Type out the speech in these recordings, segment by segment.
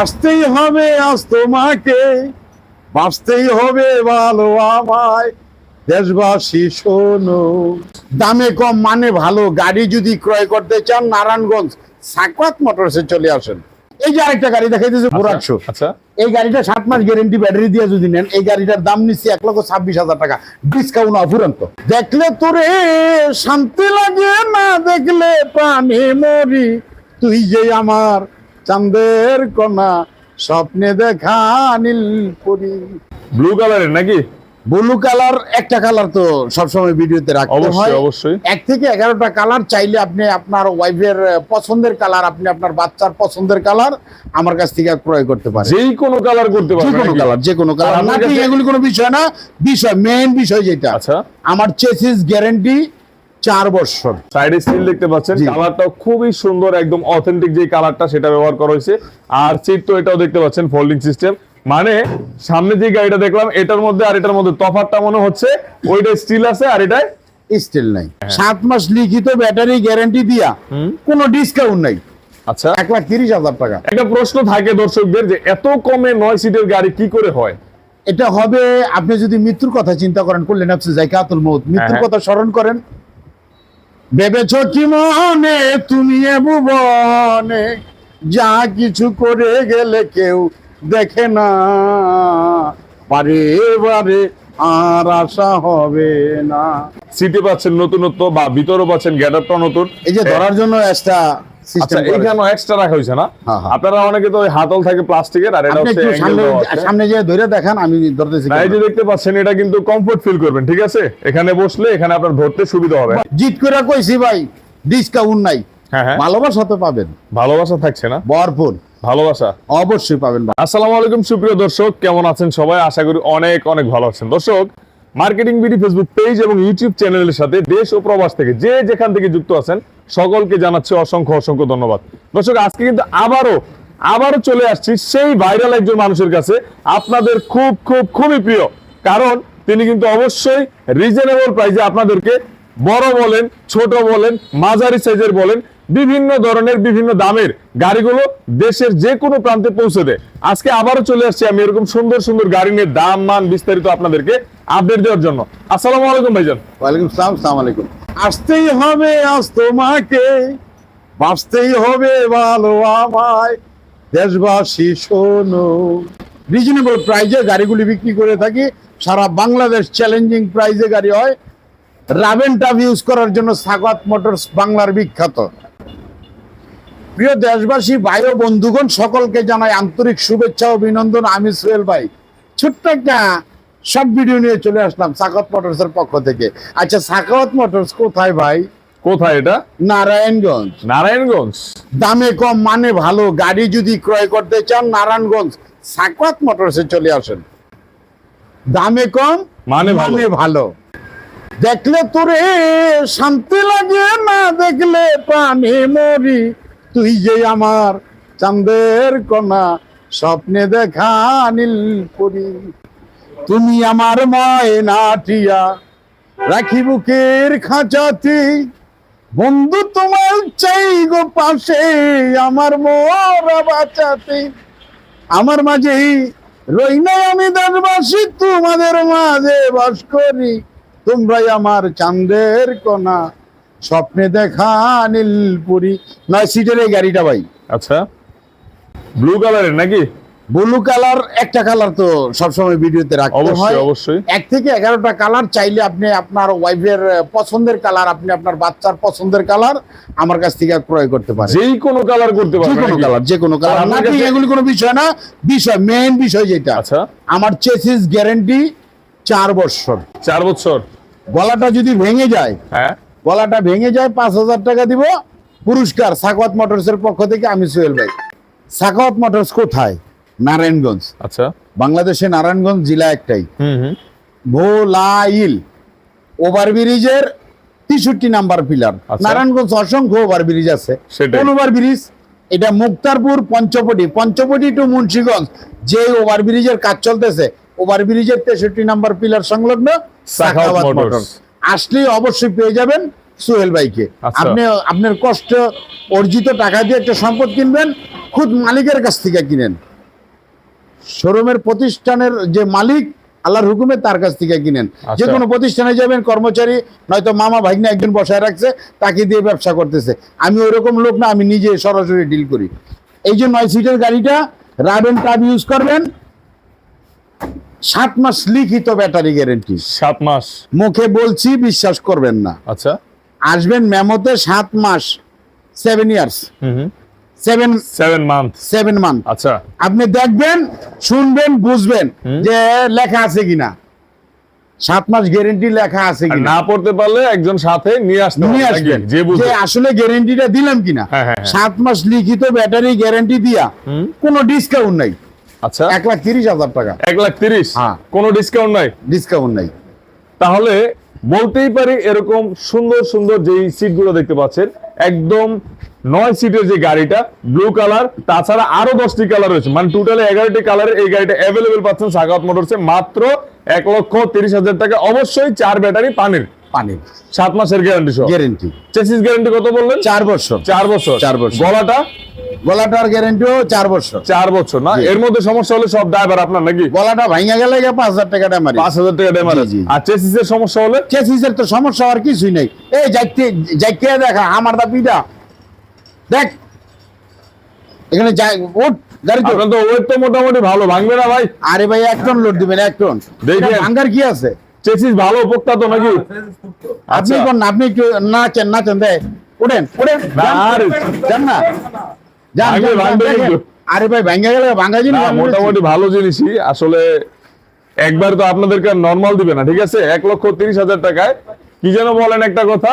আসতেই হবে আজ তোমাকে। বাঁচতেই হবে ভালো আমায়। দেশবাসী শোনো। দামে কম মানে ভালো। গাড়ি যদি ক্রয় করতে চান নারায়ণগঞ্জ সাকওয়াত মোটরসে চলে আসেন। এই যে আরেকটা গাড়ি দেখাইতেছে বুরাকশো আচ্ছা এই গাড়িটা সাত মাস গ্যারেন্টি ব্যাটারি দিয়ে যদি নেন এই গাড়িটার দাম নিচ্ছে এক লক্ষ ছাব্বিশ হাজার টাকা। ডিসকাউন্ট অফুরন্ত। দেখলে তোরে শান্তি লাগে না দেখলে প্রাণে মরি। তুই যে আমার চাঁদের কণা স্বপ্নে দেখা নীল পরি ব্লু কালারের নাকি? ব্লু কালার একটা কালার তো সবসময় ভিডিওতে রাখতে হয়। অবশ্যই এক থেকে এগারোটা কালার চাইলে আপনি আপনার ওয়াইফের পছন্দের কালার আপনি আপনার বাচ্চার পছন্দের কালার আমার কাছ থেকে ক্রয় করতে পারেন। যেই কোনো কালার করতে যে পারবেন কোনো কালার যে কোনো কালার এগুলি কোনো বিষয় না বিষয় মেইন বিষয় যেটা। আচ্ছা। আমার চেসিস গ্যারান্টি চার বছর। সাইডে সিল দেখতে পাচ্ছেন জি। কালারটাও খুবই সুন্দর একদম অথেন্টিক যে কালারটা সেটা ব্যবহার করা হয়েছে। আর সিট তো এটাও দেখতে পাচ্ছেন ফোল্ডিং সিস্টেম মানে সামনে যে গাড়িটা দেখলাম এটার মধ্যে আর এটার মধ্যে তফাৎটা মনে হচ্ছে ওইটা স্টিল আছে আর এটাই স্টিল নাই। সাত মাস লিখিত ব্যাটারি গ্যারান্টি দিয়া কোনো ডিসকাউন্ট নাই। আচ্ছা। এক লাখ তিরিশ হাজার টাকা। একটা প্রশ্ন থাকে দর্শকদের যে এত কমে নয় সিটের গাড়ি কি করে হয়? এটা হবে আপনি যদি মৃত্যুর কথা চিন্তা করেন করলেন আপনি জায়গাতুল মৌত মৃত্যুর হ্যাঁ। কথা স্মরণ করেন ভেবেছ কি মনে? তুমি এ ভুবনে। যা কিছু করে গেলে কেউ দেখে না। পারে বারে আর আশা হবে না। সিটি পাচ্ছেন নতুনত্ব বা ভিতরও পাচ্ছেন গ্যাডারটা নতুন। এই যে ধরার জন্য একটা আচ্ছা এখানে এক্সট্রা রাখা হয়েছে না? হ্যাঁ, হ্যাঁ। আপনারা অনেকে তো হাতল থাকে প্লাস্টিকের আর এটা হচ্ছে সামনে দেওয়া আছে। সামনে যে ধরে দেখান আমি ধরতেছি এই যে দেখতে পাচ্ছেন এটা কিন্তু কমফোর্ট ফিল করবেন ঠিক আছে? এখানে বসলে এখানে আপনার ধরতে সুবিধা হবে। জিত করে কইছি ভাই ডিসকাউন্ট নাই। হ্যাঁ হ্যাঁ। ভালোবাসা তো পাবেন। ভালোবাসা থাকছে না? ভরপুর। ভালোবাসা? অবশ্যই পাবেন আসসালামু আলাইকুম সুপ্রিয় দর্শক কেমন আছেন সবাই? আশা করি অনেক অনেক ভালো আছেন। দর্শক মার্কেটিং বিডি, ফেসবুক পেজ এবং ইউটিউব চ্যানেলের সাথে দেশ ও প্রবাস থেকে যে যেখান থেকে যুক্ত আছেন, সকলকে জানাচ্ছে অসংখ্য অসংখ্য ধন্যবাদ। দর্শক, আজকে কিন্তু আবারও আবারও চলে আসছি সেই ভাইরাল একজন মানুষের কাছে, আপনাদের খুব খুব, খুবই প্রিয়। কারণ তিনি কিন্তু অবশ্যই রিজনেবল প্রাইসে আপনাদেরকে বড় বলেন, ছোট বলেন, মাঝারি সাইজের বলেন বিভিন্ন ধরনের বিভিন্ন দামের গাড়িগুলো দেশের যে কোনো প্রান্তে পৌঁছে দেয়। আজকে আবারও চলে আসছি আমি এরকম সুন্দর সুন্দর গাড়ি নিয়ে দাম মান বিস্তারিত আপনাদেরকে আপডেট দেওয়ার জন্য। আসসালামু আলাইকুম ভাইজান। ওয়ালাইকুম সালাম সালাম আলাইকুম। আসতেই হবে আজ তোমাকে বাঁচতেই হবে ভালো আমায়। দেশবাসী শোনো। রিজনেবল প্রাইজে গাড়িগুলি বিক্রি করে থাকি। সারা বাংলাদেশ চ্যালেঞ্জিং প্রাইজে গাড়ি হয়। রাবেন টাফ ইউজ করার জন্য সাগত মোটরস বাংলার বিখ্যাত। প্রিয় দেশবাসী ভাই ও বন্ধুগণ সকলকে জানাই আন্তরিক শুভেচ্ছা ও অভিনন্দন। আমি সোহেল ভাই। ছোট্ট একটা শর্ট ভিডিও নিয়ে চলে আসলাম সাকাত মোটরস এর পক্ষ থেকে। আচ্ছা সাকাত মোটরস কোথায় ভাই? কোথায় এটা? নারায়ণগঞ্জ। নারায়ণগঞ্জ? দামে কম মানে ভালো। গাড়ি যদি ক্রয় করতে চান নারায়ণগঞ্জ। সাকাত মোটরসে চলে আসেন। দামে কম মানে ভালো। মানে ভালো। দেখলে তোরে শান্তি লাগে না দেখলে প্রাণে মরি। তুই যে আমার চাঁদের কণা, স্বপ্নে দেখা নীল পরি তুমি আমার ময়নাটিয়া রাখি বুকের খাঁচাতে। বন্ধু তোমার চাই গো পাশে, আমার মোরা বাঁচাতে। আমার মাঝেই রই না আমি দেশবাসী, তোমাদের মাঝে বাস করি। তোমরাই আমার চাঁদের কণা স্বপ্নে দেখা নীলপুরি। নয় সিটের এই গাড়িটা ভাই। আচ্ছা। ব্লু কালারের নাকি? ব্লু কালার একটা কালার তো সবসময় ভিডিওতে রাখতে অবশ্যই হয়। অবশ্যই এক থেকে এগারোটা কালার চাইলে আপনি আপনার ওয়াইফের পছন্দের কালার আপনি আপনার বাচ্চার পছন্দের কালার আমার কাছ থেকে ক্রয় করতে পারেন। যেই কোনো কালার করতে যে কোনো কালার যে কোনো কালার নাকি এগুলি কোনো বিষয় না বিষয় মেইন বিষয় যেটা। আচ্ছা। আমার চেসিস গ্যারান্টি চার বছর। চার বছর। গলাটা যদি ভেঙে যায় হ্যাঁ। গলাটা ভেঙে যায় পাঁচ হাজার টাকা দিব। পুরস্কার সাকাওয়াত মোটরস এর পক্ষ থেকে আমি সোহেল ভাই। সাকাওয়াত মোটরস কোথায়? নারায়ণগঞ্জ। আচ্ছা। বাংলাদেশে নারায়ণগঞ্জ জেলা একটাই। ভোলাইল ওভারব্রিজের তেষট্টি নাম্বার পিলার। আচ্ছা। নারায়ণগঞ্জ অসংখ্য ওভারব্রিজ আছে। কোন ওভারব্রিজ? এটা মুক্তারপুর পঞ্চপটি। পঞ্চপটি টু মুন্সিগঞ্জ। যে ওভারব্রিজের কাজ চলতেছে ওভারব্রিজের তেষট্টি নাম্বার পিলার সংলগ্ন সাখাওয়াত মোটরস। আসলেই অবশ্যই পেয়ে যাবেন সোহেল ভাইকে। আচ্ছা। আপনি আপনার কষ্ট অর্জিত টাকা দিয়ে একটা সম্পদ কিনবেন খুদ মালিকের কাছ থেকে কিনেন। শোরুমের প্রতিষ্ঠানের যে মালিক আল্লাহর হুকুমে তার কাছ থেকে কিনেন। আচ্ছা। যে কোনো প্রতিষ্ঠানে যাবেন কর্মচারী নয়তো মামা ভাগ্নে একজন বসায় রাখছে তাকে দিয়ে ব্যবসা করতেছে। আমি ওইরকম লোক না আমি নিজে সরাসরি ডিল করি। এই যে নয় সিটের গাড়িটা রাবেন টাব ইউজ করবেন সাত মাস লিখিত ব্যাটারি গ্যারেন্টি সাত মাস। মুখে বলছি বিশ্বাস করবেন না। আচ্ছা। আসবেন মেমোতে সাত মাস seven years seven seven month seven month আচ্ছা। আপনি দেখবেন শুনবেন বুঝবেন যে লেখা আছে কিনা। সাত মাস গ্যারেন্টি লেখা আছে কিনা। না পড়তে পারলে একজন সাথে নিয়ে আসতে নিয়ে আসবেন। যে বুঝবে আসলে গ্যারেন্টিটা দিলাম কিনা। হ্যাঁ, হ্যাঁ, হ্যাঁ। সাত মাস লিখিত ব্যাটারি গ্যারেন্টি দিয়া কোনো ডিসকাউন্ট নাই। আচ্ছা। এক লাখ তিরিশ হাজার টাকা। এক লাখ তিরিশ? হ্যাঁ। কোনো ডিসকাউন্ট নাই? ডিসকাউন্ট নাই। তাহলে বলতেই পারি এরকম সুন্দর সুন্দর যে সিটগুলো দেখতে পাচ্ছেন একদম নয় সিটের যে গাড়িটা ব্লু কালার তাছাড়া আরও দশটি কালার রয়েছে। মানে টোটালি এগারোটি কালারের এই গাড়িটা অ্যাভেলেবেল পাচ্ছেন সাগাত মোটরসে মাত্র এক লক্ষ তিরিশ হাজার টাকা। অবশ্যই চার ব্যাটারি পানির। পানি। সাত মাসের গ্যারান্টি সহ? গ্যারেন্টি চেসিস গ্যারান্টি কত বললেন? চার বছর। চার বছর। চার বছর। গলাটা? গলাটার গ্যারেন্টিও চার বছর। চার বছর না? এর মধ্যে সমস্যা হলে সব ড্রাইভার আপনার নাকি? গলাটা ভাঙা গেলে পাঁচ হাজার টাকা ড্যামারি পাঁচ হাজার টাকা। আর চেসিসের সমস্যা হলে? চেসিসের তো সমস্যা কিছুই নেই। এই যাইতে যাইতে দেখা আমার দা পিটা দেখ। এখানে যাই গাড়ি তো তো ওয়েট তো মোটামুটি ভালো ভাঙবে না ভাই? আরে ভাই এক টন লোড দিবেন এক টন ভাঙ্গার কি আছে? চেসিস ভালো উপক্তা তো নাকি? আপনি আচ্ছা। কোন আপনি একটু নাচেন নাচেন দেয়? ওঠেন ওঠেন না। আরে। যান না। যান। আরে ভাই ভাঙ্গা গেলে ভাঙ্গা জিনিস না মোটামুটি ভালো জিনিসই। আসলে একবার তো আপনাদেরকে নর্মাল দিবে না ঠিক আছে? এক লক্ষ তিরিশ হাজার টাকায়। কি যেন বলেন একটা কথা?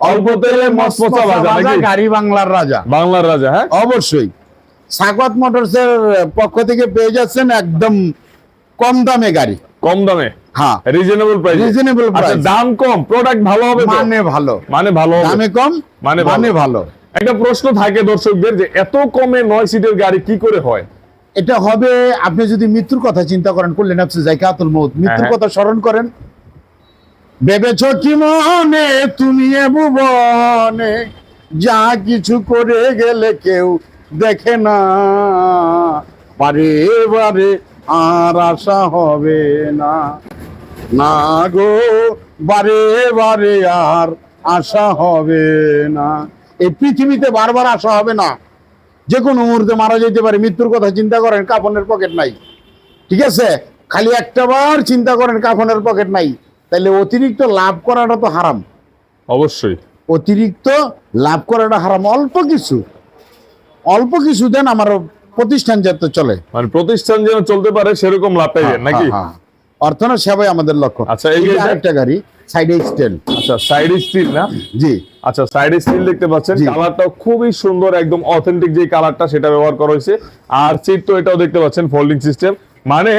অল্প তেলে মসমসা ভাজা নাকি? গাড়ি বাংলার রাজা। বাংলার রাজা হ্যাঁ? অবশ্যই। সাকওয়াত মোটরসের পক্ষ থেকে পেয়ে যাচ্ছেন একদম কম দামে গাড়ি। কম দামে? হ্যাঁ। রিজনেবল প্রাইস আচ্ছা price। দাম কম প্রোডাক্ট ভালো হবে মানে ভালো। মানে ভালো দামে কম মানে মানে ভালো। একটা প্রশ্ন থাকে দর্শকদের যে এত কমে নয় সিটের গাড়ি কি করে হয়? এটা হবে আপনি যদি মৃত্যুর কথা চিন্তা করেন করলেন আপনি জায়গাতুল মৌত মৃত্যুর হ্যাঁ। কথা স্মরণ করেন। ভেবেছ কি মনে তুমি ভুবনে? যা কিছু করে গেলে কেউ দেখে না। বারে বারে আর আশা হবে না। না গো বারে বারে আর আশা হবে না। এই পৃথিবীতে বারবার আশা হবে না। যে কোনো মুহূর্তে মারা যেতে পারে মৃত্যুর কথা চিন্তা করেন কাফনের পকেট নাই। ঠিক আছে? খালি একটা বার চিন্তা করেন কাফনের পকেট নাই। তাহলে অতিরিক্ত লাভ করাটা তো হারাম। অবশ্যই। অতিরিক্ত লাভ করাটা হারাম। অল্প কিছু। অল্প কিছু দেন আমার প্রতিষ্ঠান যাতে চলে। মানে প্রতিষ্ঠান যেন চলতে পারে সেরকম লাভ পাইবেন নাকি? হ্যাঁ, হ্যাঁ। অর্থনা সেবাই আমাদের লক্ষ্য। আচ্ছা, এই গাড়িটা? গাড়ি সাইডে স্টেল আচ্ছা সাইড স্টিল না? জি। আচ্ছা সাইডে স্টিল দেখতে পাচ্ছেন। কালারটা খুবই সুন্দর একদম অথেন্টিক যে কালারটা সেটা ব্যবহার করা হয়েছে। আর সিট তো এটাও দেখতে পাচ্ছেন ফোল্ডিং সিস্টেম মানে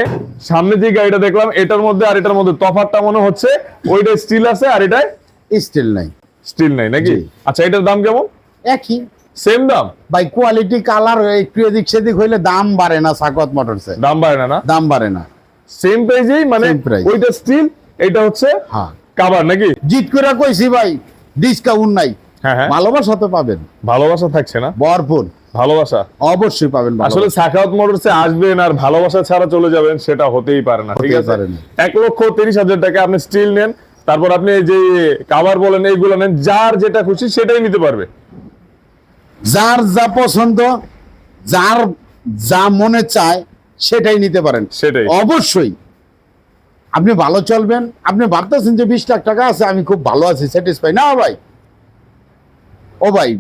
সামনে যে গাড়িটা দেখলাম এটার মধ্যে আর এটার মধ্যে তফাৎটা মনে হচ্ছে ওইটা স্টিল আছে আর এটাই স্টিল নাই। স্টিল নাই নাকি? আচ্ছা এটার দাম কেমন? একই। সেম দাম? বাই কোয়ালিটি কালার একটু এদিক সেদিক হইলে দাম বাড়ে না সাকওয়াত মোটরসে দাম বাড়ে না? দাম বাড়ে না। সেম প্রাইজেই মানে ওইটা স্টিল এটা হচ্ছে হ্যাঁ কাভার নাকি? জিত করে কইছি ভাই ডিসকাউন্ট নাই। হ্যাঁ হ্যাঁ। ভালোবাসা তো পাবেন। ভালোবাসা থাকছে না? ভরপুর। ভালোবাসা? অবশ্যই পাবেন আসলে। সাখাওয়াত মোটরসে আসবেন আর ভালোবাসা ছাড়া চলে যাবেন সেটা হতেই পারে না ঠিক আছে? এক লক্ষ তিরিশ হাজার টাকা আপনি স্টিল নেন তারপর আপনি যে কাভার বলেন এইগুলো নেন যার যেটা খুশি সেটাই নিতে পারবে। যার যা পছন্দ যার যা মনে চায় সেটাই নিতে পারেন। সেটাই। অবশ্যই। আপনি ভালো চলবেন। আপনি ভাবতেছেন যে বিশ লাখ টাকা আছে আমি খুব ভালো আছি স্যাটিসফাই না ভাই। ও ভাই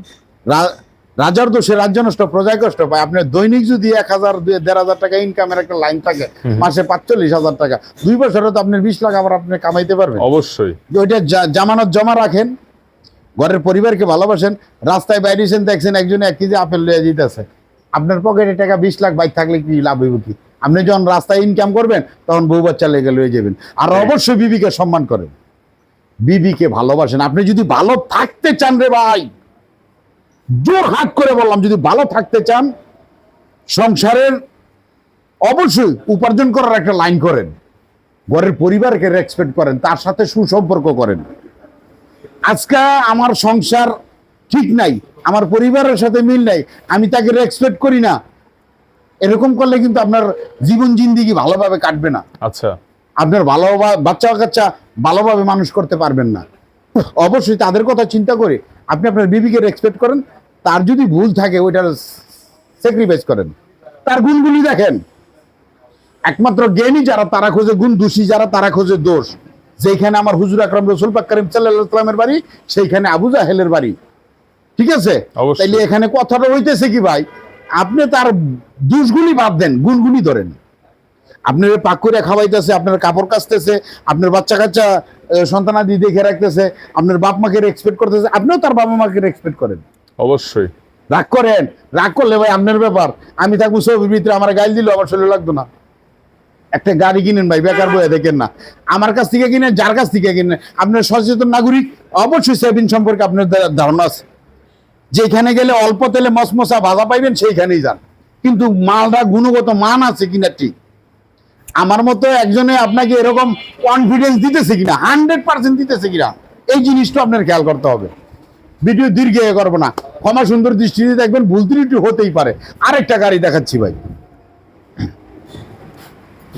রাজার দোষে রাজ্য নষ্ট প্রজায় কষ্ট পায় আপনার দৈনিক যদি এক হাজার দেড় হাজার টাকা ইনকামের একটা লাইন থাকে মাসে পাঁচচল্লিশ হাজার টাকা। দুই বছরে তো আপনার বিশ লাখ আবার আপনি কামাইতে পারবেন। অবশ্যই। ওইটা জামানত জমা রাখেন ঘরের পরিবারকে ভালোবাসেন রাস্তায় বাইরেছেন দেখছেন একজনে এক কেজি আপেল লইয়া দিতেছে। আপনার পকেটে টাকা বিশ লাখ বাইক থাকলে কি লাভ হইব কি? আপনি যখন রাস্তায় ইনকাম করবেন তখন বউ বাচ্চা লেগে লয়ে যাবেন। আর অবশ্যই বিবিকে সম্মান করেন। বিবিকে ভালোবাসেন। আপনি যদি ভালো থাকতে চান রে ভাই জোর হাত করে বললাম যদি ভালো থাকতে চান সংসারের অবশ্যই উপার্জন করার একটা লাইন করেন। ঘরের পরিবারকে রেসপেক্ট করেন তার সাথে সুসম্পর্ক করেন। আজকে আমার সংসার ঠিক নাই। আমার পরিবারের সাথে মিল নাই। আমি তাকে রেসপেক্ট করি না। এরকম করলে কিন্তু আপনার জীবন জিন্দিগি ভালোভাবে কাটবে না। আচ্ছা। আপনার ভালো বাচ্চা কাচ্চা ভালোভাবে মানুষ করতে পারবেন না। অবশ্যই তাদের কথা চিন্তা করে আপনি আপনার বিবিকে রেসপেক্ট করেন। তার যদি ভুল থাকে ওইটার স্যাক্রিফাইস করেন। তার গুণগুলি দেখেন। একমাত্র জ্ঞানী যারা তারা খোঁজে গুণ দোষী যারা তারা খোঁজে দোষ। যেখানে আমার হুজুর আকরাম রসুল পাক করিম সাল্লামের বাড়ি সেইখানে আবু জাহেলের বাড়ি। ঠিক আছে। তাইলে এখানে কথাটা হইতেছে কি ভাই? আপনি তার দোষগুলি বাদ দেন গুণগুলি ধরেন। আপনার পাক করে খাওয়াইতেছে আপনার কাপড় কাচতেছে আপনার বাচ্চা কাচ্চা সন্তানাদি দেখে রাখতেছে আপনার বাপ মাকে রেসপেক্ট করতেছে আপনিও তার বাবা মাকে রেসপেক্ট করেন। অবশ্যই। রাগ করেন। রাগ করলে ভাই আপনার ব্যাপার। আমি থাকব ছবির ভিতরে আমার গাইল দিল আমার শরীর লাগতো না। একটা গাড়ি কিনেন ভাই বেকার বয়ে দেখেন না। আমার কাছ থেকে কিনেন যার কাছ থেকে কিনেন। আপনার সচেতন নাগরিক অবশ্যই সেভিং সম্পর্কে আপনার ধারণা আছে। যেখানে গেলে অল্প তেলে মশমশা ভাজা পাইবেন, সেইখানেই যান। কিন্তু মালটা গুণগত মান আছে কিনা ঠিক? আমার মতো একজনে আপনাকে এরকম কনফিডেন্স দিতেছে কিনা হান্ড্রেড পার্সেন্ট দিতেছে কিনা, এই জিনিসটা আপনার খেয়াল করতে হবে। ভিডিও দীর্ঘ করব না। ক্ষমা সুন্দর দৃষ্টিতে দেখবেন, ভুল ত্রুটি হতেই পারে। আরেকটা গাড়ি দেখাচ্ছি ভাই।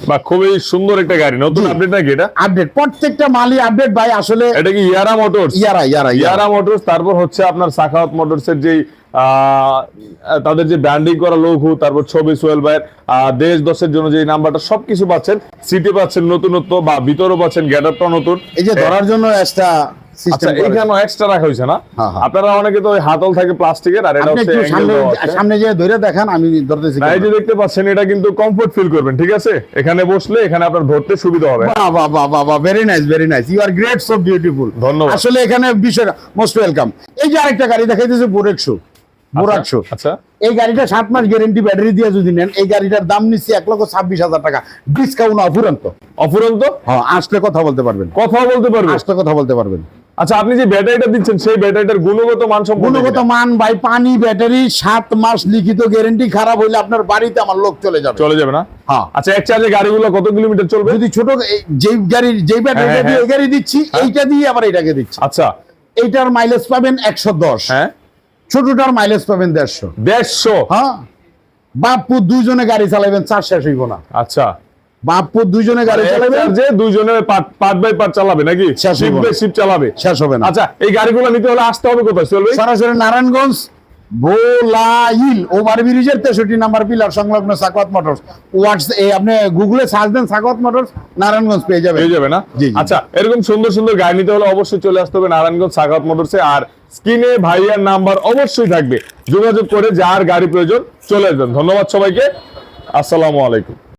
বা খুবই সুন্দর একটা গাড়ি। নতুন আপডেট নাকি এটা? আপডেট প্রত্যেকটা মালই আপডেট ভাই আসলে এটা কি ইয়ারা মোটরস ইয়ারা ইয়ারা ইয়ারা মোটরস তারপর হচ্ছে আপনার সাখাওয়াত মোটরস এর যে তাদের যে ব্র্যান্ডিং করা লঘু তারপর ছবি সোহেল ভাইয়ের দেশ দশের জন্য যে নাম্বারটা সবকিছু পাচ্ছেন। সিটি পাচ্ছেন নতুনত্ব বা ভিতরও পাচ্ছেন গেটআপটা নতুন। এই যে ধরার জন্য একটা আচ্ছা সিস্টেম এক্সট্রা রাখা হয়েছে না? হ্যাঁ, হ্যাঁ। আপনারা অনেকে তো ওই হাতল থাকে প্লাস্টিকের আর এটা হচ্ছে সামনে দেওয়া আছে। সামনে যে ধরে দেখান আমি ধরতেছি এই যে দেখতে পাচ্ছেন এটা কিন্তু কমফোর্ট ফিল করবেন ঠিক আছে? এখানে বসলে এখানে আপনার ধরতে সুবিধা হবে। বাহ বাহ বাহ বাহ বাহ very nice very nice you are great so beautiful ধন্যবাদ। আসলে এখানে বিষয় মোস্ট ওয়েলকাম এই যে আরেকটা গাড়ি দেখাইতেছে বোরাকশো আচ্ছা এই গাড়িটা সাত মাস গ্যারেন্টি ব্যাটারি দিয়ে যদি নেন এই গাড়িটার দাম নিচ্ছে এক লক্ষ ছাব্বিশ হাজার টাকা। ডিসকাউন্ট অফুরন্ত। অফুরন্ত? হ্যাঁ আসলে কথা বলতে পারবেন। কথা বলতে পারবে আসলে কথা বলতে পারবেন। আচ্ছা আপনি যে ব্যাটারিটা দিচ্ছেন সেই ব্যাটারিটার গুণগত মান গুণগত মান ভাই পানি ব্যাটারি সাত মাস লিখিত গ্যারেন্টি খারাপ হইলে আপনার বাড়িতে আমার লোক চলে যাবে। চলে যাবে না? হ্যাঁ। আচ্ছা এক চার্জে গাড়িগুলো কত কিলোমিটার চলবে? যদি ছোট যেই গাড়ির যেই ব্যাটারিটা হ্যাঁ, দিয়ে হ্যাঁ। গাড়ি দিচ্ছি এইটা দিয়ে আবার এইটাকে দিচ্ছি। আচ্ছা। এইটার মাইলেজ পাবেন একশো দশ। হ্যাঁ। ছোটটার মাইলেজ পাবেন দেড়শো। দেড়শো? হ্যাঁ। বাপু দুইজনে গাড়ি চালাবেন চার শেষ হইব না। আচ্ছা। বাপু দুইজনে গাড়ি চালাবেন যে দুইজনে পার্ট বাই পার্ট চালাবে নাকি? শেষ শিপ বাই শিপ চালাবে। শেষ হবে না। আচ্ছা এই গাড়িগুলো নিতে হলে আসতে হবে কোথায়? চলবে সরাসরি নারায়ণগঞ্জ ওভারব্রিজের তেষট্টি নাম্বার পিলার সংলগ্ন সাকওয়াত মোটরস। হোয়াটস এই আপনি গুগলে সার্চ দেন সাকওয়াত মোটরস নারায়ণগঞ্জ পেয়ে যাবে না। আচ্ছা এরকম সুন্দর সুন্দর গাড়ি নিতে হলে অবশ্যই চলে আসতে হবে নারায়ণগঞ্জ মোটরসে। আর স্ক্রিনে ভাইয়ার নাম্বার অবশ্যই থাকবে। যোগাযোগ করে যার গাড়ি প্রয়োজন চলে আসবেন। ধন্যবাদ সবাইকে। আসসালামু আলাইকুম।